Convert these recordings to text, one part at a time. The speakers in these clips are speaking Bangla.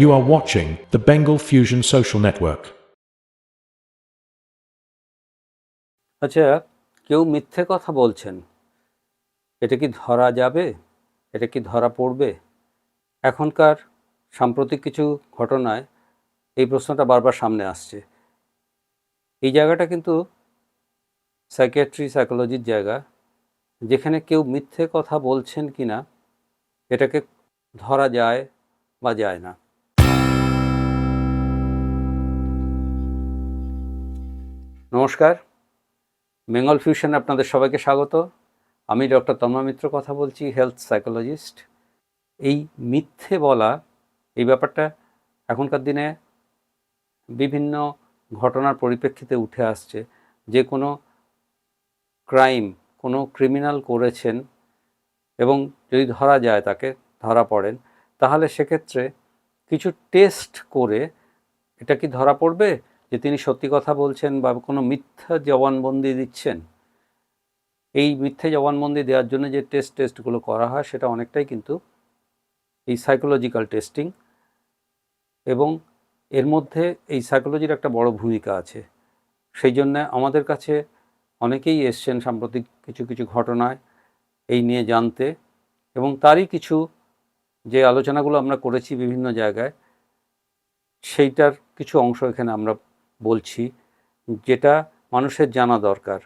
You are watching the Bengal Fusion Social Network. আচ্ছা কেউ মিথ্যে কথা বলছেন। এটা কি ধরা যাবে? এটা কি ধরা পড়বে? এখনকার সাম্প্রতিক কিছু ঘটনায় এই প্রশ্নটা বারবার সামনে আসছে। এই জায়গাটা কিন্তু সাইকিয়াট্রি সাইকোলজির জায়গা। যেখানে কেউ মিথ্যে কথা বলছেন কি না এটাকে ধরা যায় বা যায় না। নমস্কার। বেঙ্গল ফিউশন আপনাদের সবাইকে স্বাগত। আমি ডক্টর তন্ময় মিত্র কথা বলছি, হেলথ সাইকোলজিস্ট। এই মিথ্যে বলা, এই ব্যাপারটা এখনকার দিনে বিভিন্ন ঘটনার পরিপ্রেক্ষিতে উঠে আসছে। যে কোনো ক্রাইম, কোনো ক্রিমিনাল করেছেন এবং যদি ধরা যায় তাকে, ধরা পড়েন, তাহলে সেক্ষেত্রে কিছু টেস্ট করে এটা কি ধরা পড়বে? যে তিনি সত্যি কথা বলছেন বা কোনো মিথ্যা জবানবন্দি দিচ্ছেন, এই মিথ্যে জবানবন্দি দেওয়ার জন্য যে টেস্ট, টেস্টগুলো করা হয় সেটা অনেকটাই কিন্তু এই সাইকোলজিক্যাল টেস্টিং এবং এর মধ্যে এই সাইকোলজির একটা বড় ভূমিকা আছে। সেই জন্য আমাদের কাছে অনেকেই এসছেন সাম্প্রতিক কিছু কিছু ঘটনায় এই নিয়ে জানতে এবং তারই কিছু যে আলোচনাগুলো আমরা করেছি বিভিন্ন জায়গায়, সেইটার কিছু অংশ এখানে আমরা বলছি যেটা মানুষের জানা দরকার।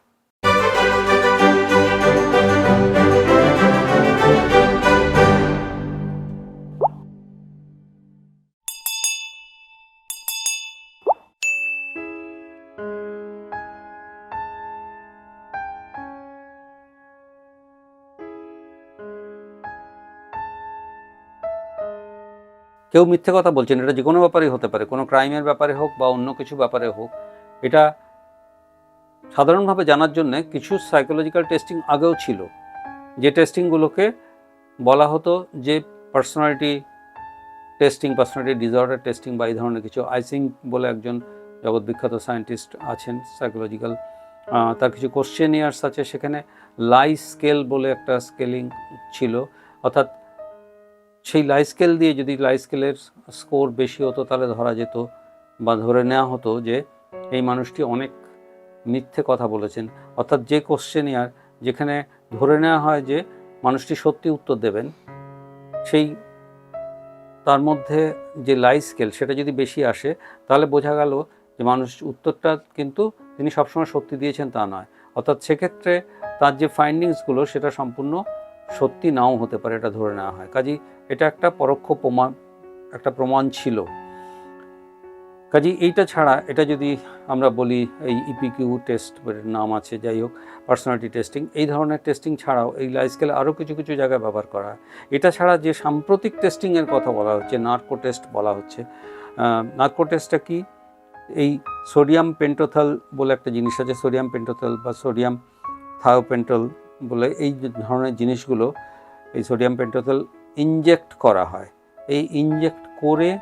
কেউ মিথ্যে কথা বলছেন, এটা যে কোনো ব্যাপারেই হতে পারে, কোনো ক্রাইমের ব্যাপারে হোক বা অন্য কিছু ব্যাপারে হোক, এটা সাধারণভাবে জানার জন্যে কিছু সাইকোলজিক্যাল টেস্টিং আগেও ছিল, যে টেস্টিংগুলোকে বলা হতো যে personality testing personality disorder testing বা এই ধরনের কিছু আইসিং বলে একজন জগৎবিখ্যাত সায়েন্টিস্ট আছেন সাইকোলজিক্যাল তার কিছু কোশ্চেনিয়ার্স আছে, সেখানে লাই স্কেল বলে একটা স্কেলিং ছিল, অর্থাৎ সেই লাই স্কেল দিয়ে যদি লাই স্কেলের স্কোর বেশি হতো, তাহলে ধরা যেত বা ধরে নেওয়া হতো যে এই মানুষটি অনেক মিথ্যে কথা বলেছেন। অর্থাৎ যে কোশ্চেনিয়ার যেখানে ধরে নেওয়া হয় যে মানুষটি সত্যি উত্তর দেবেন, সেই তার মধ্যে যে লাই স্কেল সেটা যদি বেশি আসে, তাহলে বোঝা গেল যে মানুষ উত্তরটা কিন্তু তিনি সবসময় সত্যি দিয়েছেন তা নয়। অর্থাৎ সেক্ষেত্রে তার যে ফাইন্ডিংসগুলো সেটা সম্পূর্ণ সত্যি নাও হতে পারে এটা ধরে নেওয়া হয়। কাজেই এটা একটা পরোক্ষ প্রমাণ, একটা প্রমাণ ছিল। কাজে এইটা ছাড়া এটা যদি আমরা বলি এই ইপিকিউ টেস্ট নাম আছে, যাই হোক পার্সোনালিটি টেস্টিং এই ধরনের টেস্টিং ছাড়াও এই লাইফস্কেল আরও কিছু কিছু জায়গায় ব্যবহার করা। হয় এটা ছাড়া যে সাম্প্রতিক টেস্টিংয়ের কথা বলা হচ্ছে নার্কো টেস্ট বলা হচ্ছে নার্কো টেস্টটা কি? এই সোডিয়াম পেন্টোথাল বলে একটা জিনিস আছে সোডিয়াম পেন্টোথাল বা সোডিয়াম থায়োপেন্টল বলে এই ধরনের জিনিসগুলো এই সোডিয়াম পেন্টোথাল ইনজেক্ট করা হয়। এই ইনজেক্ট করে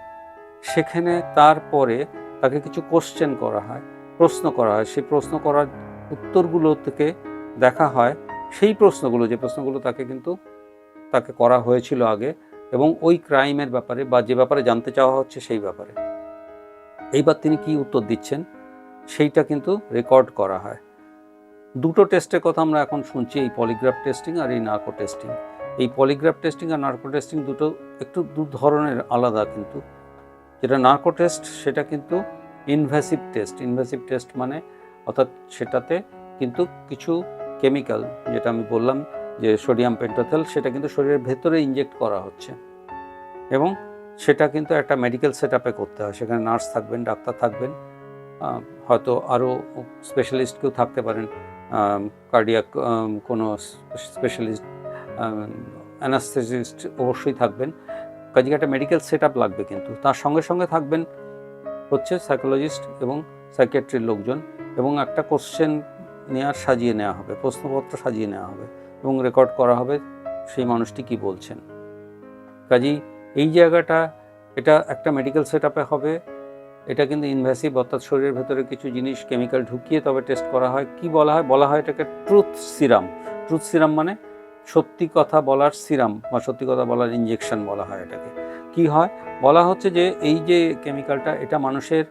সেখানে তারপরে তাকে কিছু কোশ্চেন করা হয়, প্রশ্ন করা হয়। সেই প্রশ্ন করার উত্তরগুলো থেকে দেখা হয়। সেই প্রশ্নগুলো, যে প্রশ্নগুলো তাকে কিন্তু তাকে করা হয়েছিল আগে এবং ওই ক্রাইমের ব্যাপারে বা যে ব্যাপারে জানতে চাওয়া হচ্ছে সেই ব্যাপারে। এইবার তিনি কি উত্তর দিচ্ছেন, সেইটা কিন্তু রেকর্ড করা হয়। দুটো টেস্টের কথা আমরা এখন শুনছি, এই পলিগ্রাফ টেস্টিং আর এই নার্কো টেস্টিং এই পলিগ্রাফ টেস্টিং আর নার্কো টেস্টিং দুটো একটু দু ধরনের আলাদা কিন্তু। যেটা নার্কো টেস্ট সেটা কিন্তু ইনভেসিভ টেস্ট ইনভেসিভ টেস্ট মানে অর্থাৎ সেটাতে কিন্তু কিছু কেমিক্যাল যেটা আমি বললাম যে সোডিয়াম পেন্টোথেল সেটা কিন্তু শরীরের ভেতরে ইনজেক্ট করা হচ্ছে। এবং সেটা কিন্তু একটা মেডিকেল সেট করতে হয়। সেখানে নার্স থাকবেন, ডাক্তার থাকবেন। হয়তো আরও স্পেশালিস্ট কেউ থাকতে পারেন কার্ডিয়াক কোনো স্পেশালিস্ট অ্যানাস্থেসিস্ট অবশ্যই থাকবেন। কাজে একটা মেডিকেল সেট লাগবে কিন্তু। তার সঙ্গে সঙ্গে থাকবেন হচ্ছে সাইকোলজিস্ট এবং সাইকিয়াট্রির লোকজন এবং একটা কোশ্চেন নেওয়ার সাজিয়ে নেওয়া হবে, প্রশ্নপত্র সাজিয়ে নেওয়া হবে এবং রেকর্ড করা হবে সেই মানুষটি কি বলছেন। কাজেই এই জায়গাটা, এটা একটা মেডিকেল সেট হবে। এটা কিন্তু ইনভ্যাসিভ অর্থাৎ শরীরের ভেতরে কিছু জিনিস কেমিক্যাল ঢুকিয়ে তবে টেস্ট করা হয়। কি বলা হয়? বলা হয় এটাকে ট্রুথ সিরাম ট্রুথ সিরাম মানে সত্যি কথা বলার সিরাম বা সত্যি কথা বলার ইঞ্জেকশন বলা হয় এটাকে। কি হয়? বলা হচ্ছে যে এই যে কেমিক্যালটা এটা মানুষের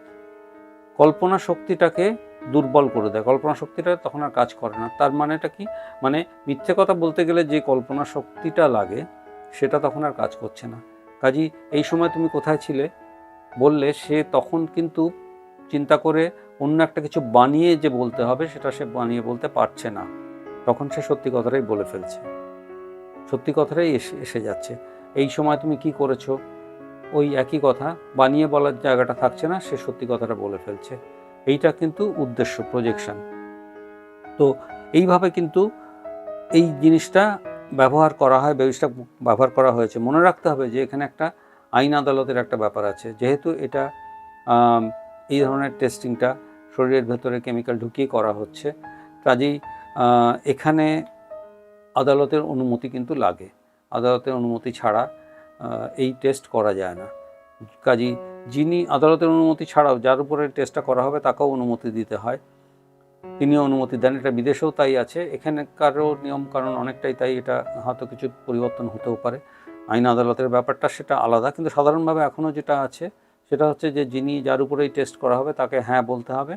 কল্পনা শক্তিটাকে দুর্বল করে দেয়। কল্পনা শক্তিটা তখন আর কাজ করে না। তার মানেটা কি? মানে মিথ্যে কথা বলতে গেলে যে কল্পনা শক্তিটা লাগে, সেটা তখন আর কাজ করছে না। কাজী, এই সময় তুমি কোথায় ছিলে? বললে সে তখন কিন্তু চিন্তা করে অন্য একটা কিছু বানিয়ে যে বলতে হবে, সেটা সে বানিয়ে বলতে পারছে না। তখন সে সত্যি কথাটাই বলে ফেলছে। সত্যি কথাটাই এসে এসে যাচ্ছে। এই সময় তুমি কি করেছ? ওই একই কথা, বানিয়ে বলার জায়গাটা থাকছে না, সে সত্যি কথাটা বলে ফেলছে। এইটা কিন্তু উদ্দেশ্য প্রজেকশন তো এইভাবে কিন্তু এই জিনিসটা ব্যবহার করা হয় ব্যবস্থা ব্যবহার করা হয়েছে। মনে রাখতে হবে যে এখানে একটা আইন আদালতের একটা ব্যাপার আছে। যেহেতু এটা এই ধরনের টেস্টিংটা শরীরের ভেতরে কেমিক্যাল ঢুকিয়ে করা হচ্ছে, কাজেই এখানে আদালতের অনুমতি কিন্তু লাগে। আদালতের অনুমতি ছাড়া এই টেস্ট করা যায় না। কাজেই যিনি আদালতের অনুমতি ছাড়াও যার উপরে টেস্টটা করা হবে তাকেও অনুমতি দিতে হয়। তিনি অনুমতি দেন, এটা বিদেশেও তাই আছে। এখানকারও নিয়ম কারণ অনেকটাই তাই, এটা হয়তো কিছু পরিবর্তন হতেও পারে। আইন আদালতের ব্যাপারটা সেটা আলাদা, কিন্তু সাধারণভাবে এখনও যেটা আছে, সেটা হচ্ছে যে যিনি যার উপরেই টেস্ট করা হবে তাকে হ্যাঁ বলতে হবে,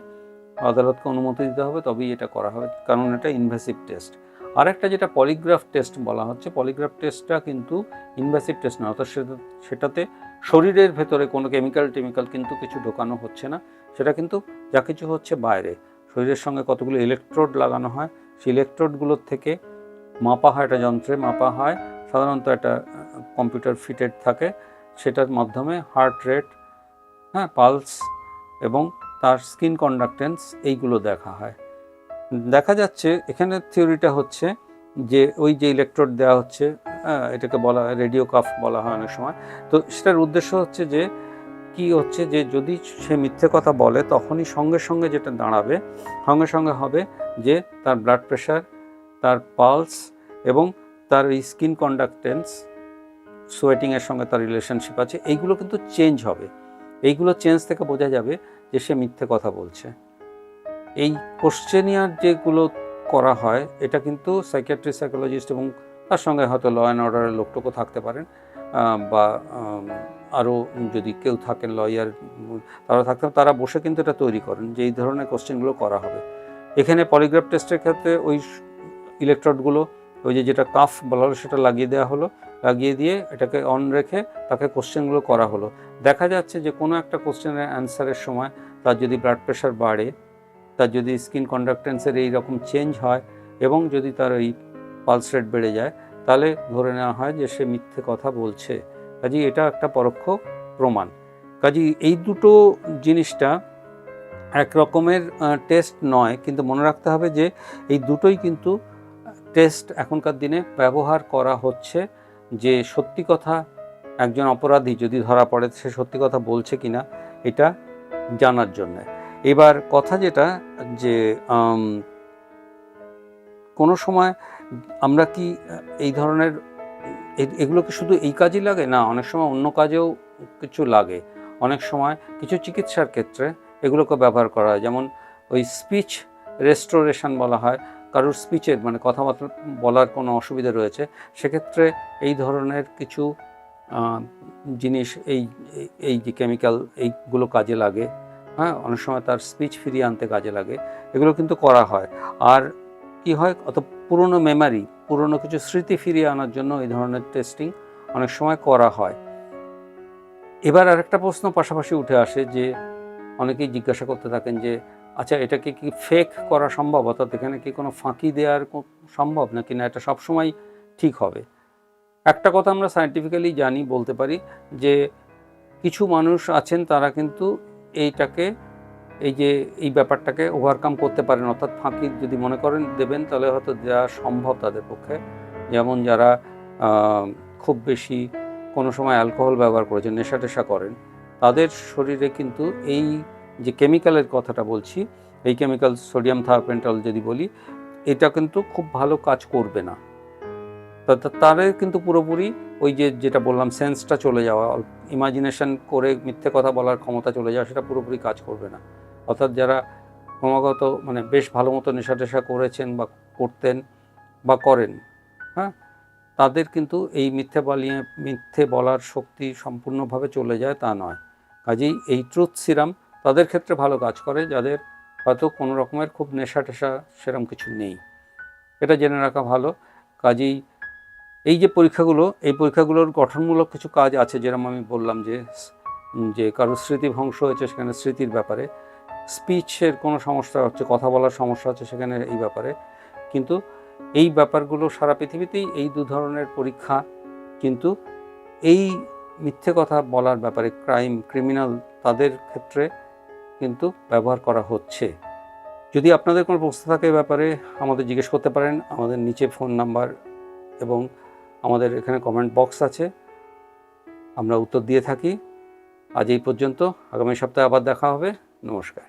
আদালতকে অনুমতি দিতে হবে, তবেই এটা করা হবে, কারণ এটা ইনভেসিভ টেস্ট আরেকটা যেটা পলিগ্রাফ টেস্ট বলা হচ্ছে পলিগ্রাফ টেস্টটা কিন্তু ইনভেসিভ টেস্ট না অর্থাৎ সেটা- সেটাতে শরীরের ভেতরে কোনো কেমিক্যাল টেমিক্যাল কিন্তু কিছু ঢোকানো হচ্ছে না, সেটা কিন্তু যা কিছু হচ্ছে বাইরে। শরীরের সঙ্গে কতগুলো ইলেকট্রোড লাগানো হয়, সেই ইলেকট্রোডগুলোর থেকে মাপা হয় একটা যন্ত্রে, মাপা হয় সাধারণত একটা কম্পিউটার ফিটেড থাকে। সেটার মাধ্যমে হার্ট রেট হ্যাঁ পালস এবং তার স্কিন কন্ডাক্টেন্স এইগুলো দেখা হয়। দেখা যাচ্ছে এখানে থিওরিটা হচ্ছে যে ওই যে ইলেকট্রোড দেওয়া হচ্ছে এটাকে বলা হয় রেডিও কাফ বলা হয় অনেক সময়। তো সেটার উদ্দেশ্য হচ্ছে যে, কি হচ্ছে যে যদি সে মিথ্যে কথা বলে, তখনই সঙ্গে সঙ্গে যেটা দাঁড়াবে, সঙ্গে সঙ্গে হবে যে তার ব্লাড প্রেশার তার পালস এবং তার স্কিন কন্ডাক্টেন্স সোয়েটিংয়ের সঙ্গে তার রিলেশনশিপ আছে, এইগুলো কিন্তু চেঞ্জ হবে। এইগুলো চেঞ্জ থেকে বোঝা যাবে যে সে মিথ্যে কথা বলছে। এই কোশ্চেনিয়ার যেগুলো করা হয়, এটা কিন্তু সাইকিয়াট্রি সাইকোলজিস্ট এবং তার সঙ্গে হয়তো ল অ্যান্ড অর্ডারের লোকটুকু থাকতে পারেন বা আরও যদি কেউ থাকেন লয়ার তারা থাকতেন তারা বসে কিন্তু এটা তৈরি করেন যে এই ধরনের কোশ্চেনগুলো করা হবে। এখানে পলিগ্রাফ টেস্টের ক্ষেত্রে ওই ইলেকট্রোডগুলো ওই যে যেটা কাফ বলা হলো, সেটা লাগিয়ে দেওয়া হলো। লাগিয়ে দিয়ে এটাকে অন রেখে তাকে কোশ্চেনগুলো করা হলো। দেখা যাচ্ছে যে কোনো একটা কোশ্চেনের অ্যান্সারের সময় তার যদি ব্লাড প্রেশার বাড়ে, তার যদি স্কিন কন্ডাক্টেন্সের এই রকম চেঞ্জ হয় এবং যদি তার ওই পালস রেট বেড়ে যায়, তাহলে ধরে নেওয়া হয় যে সে মিথ্যে কথা বলছে। কাজেই এটা একটা পরোক্ষ প্রমাণ। কাজেই এই দুটো জিনিসটা এক রকমের টেস্ট নয়, কিন্তু মনে রাখতে হবে যে এই দুটোই কিন্তু টেস্ট এখনকার দিনে ব্যবহার করা হচ্ছে যে সত্যি কথা একজন অপরাধী যদি ধরা পড়ে, সে সত্যি কথা বলছে কিনা, এটা জানার জন্য। এবার কথা যেটা যে কোনো সময় আমরা কি এই ধরনের এ- এগুলো কি শুধু এই কাজই লাগে? না, অনেক সময় অন্য কাজেও কিছু লাগে। অনেক সময় কিছু চিকিৎসার ক্ষেত্রে এগুলোকে ব্যবহার করা হয়। যেমন ওই স্পিচ রেস্টোরেশন বলা হয় কারোর স্পিচের মানে কথাবার্তা বলার কোনো অসুবিধা রয়েছে, সেক্ষেত্রে এই ধরনের কিছু জিনিস এই, এই- যে কেমিক্যাল এইগুলো কাজে লাগে হ্যাঁ? অনেক সময় তার স্পিচ ফিরিয়ে আনতে কাজে লাগে, এগুলো কিন্তু করা হয়। আর কি হয়? অত পুরনো মেমারি পুরনো কিছু স্মৃতি ফিরিয়ে আনার জন্য এই ধরনের টেস্টিং অনেক সময় করা হয়। এবার আরেকটা প্রশ্ন পাশাপাশি উঠে আসে যে, অনেকেই জিজ্ঞাসা করতে থাকেন যে আচ্ছা এটাকে কি ফেক করা সম্ভব? অর্থাৎ এখানে কি কোনো ফাঁকি দেওয়ার সম্ভব? নাকি না এটা সবসময় ঠিক হবে? একটা কথা আমরা সায়েন্টিফিক্যালি জানি, বলতে পারি যে কিছু মানুষ আছেন, তারা কিন্তু এইটাকে, এই যে, এই ব্যাপারটাকে ওভারকাম করতে পারেন। অর্থাৎ ফাঁকি যদি মনে করেন, দেবেন, তাহলে হয়তো দেওয়া সম্ভব তাদের পক্ষে। যেমন যারা খুব বেশি কোনো সময় অ্যালকোহল ব্যবহার করেছেন নেশা টেশা করেন, তাদের শরীরে কিন্তু এই যে কেমিক্যালের কথাটা বলছি, এই কেমিক্যাল সোডিয়াম থার্পেন্টল যদি বলি, এটা কিন্তু খুব ভালো কাজ করবে না। তাদের কিন্তু পুরোপুরি ওই যে যেটা বললাম সেন্সটা চলে যাওয়া ইমাজিনেশন করে মিথ্যে কথা বলার ক্ষমতা চলে যাওয়া, সেটা পুরোপুরি কাজ করবে না। অর্থাৎ যারা ক্রমাগত মানে বেশ ভালো মতো নেশা টেশা করেছেন বা করতেন বা করেন হ্যাঁ তাদের কিন্তু এই মিথ্যে বলিয়ে মিথ্যে বলার শক্তি সম্পূর্ণভাবে চলে যায় তা নয়। কাজেই এই ট্রুথ সিরাম তাদের ক্ষেত্রে ভালো কাজ করে, যাদের হয়তো কোনো রকমের খুব নেশা টেশা সেরম কিছু নেই। এটা জেনে রাখা ভালো। কাজেই এই যে পরীক্ষাগুলো, এই পরীক্ষাগুলোর গঠনমূলক কিছু কাজ আছে যেরকম আমি বললাম যে যে কারোর স্মৃতি ভংস হয়েছে সেখানে স্মৃতির ব্যাপারে। স্পিচের কোনো সমস্যা হচ্ছে, কথা বলার সমস্যা হচ্ছে সেখানে এই ব্যাপারে। কিন্তু এই ব্যাপারগুলো সারা পৃথিবীতেই এই দু ধরনের পরীক্ষা, কিন্তু এই মিথ্যে কথা বলার ব্যাপারে, ক্রাইম, ক্রিমিনাল তাদের ক্ষেত্রে কিন্তু ব্যবহার করা হচ্ছে। যদি আপনাদের কোনো প্রশ্ন থাকে ব্যাপারে, আমাদের জিজ্ঞেস করতে পারেন। আমাদের নিচে ফোন নাম্বার এবং আমাদের এখানে কমেন্ট বক্স আছে। আমরা উত্তর দিয়ে থাকি। আজ এই পর্যন্ত। আগামী সপ্তাহে আবার দেখা হবে। নমস্কার।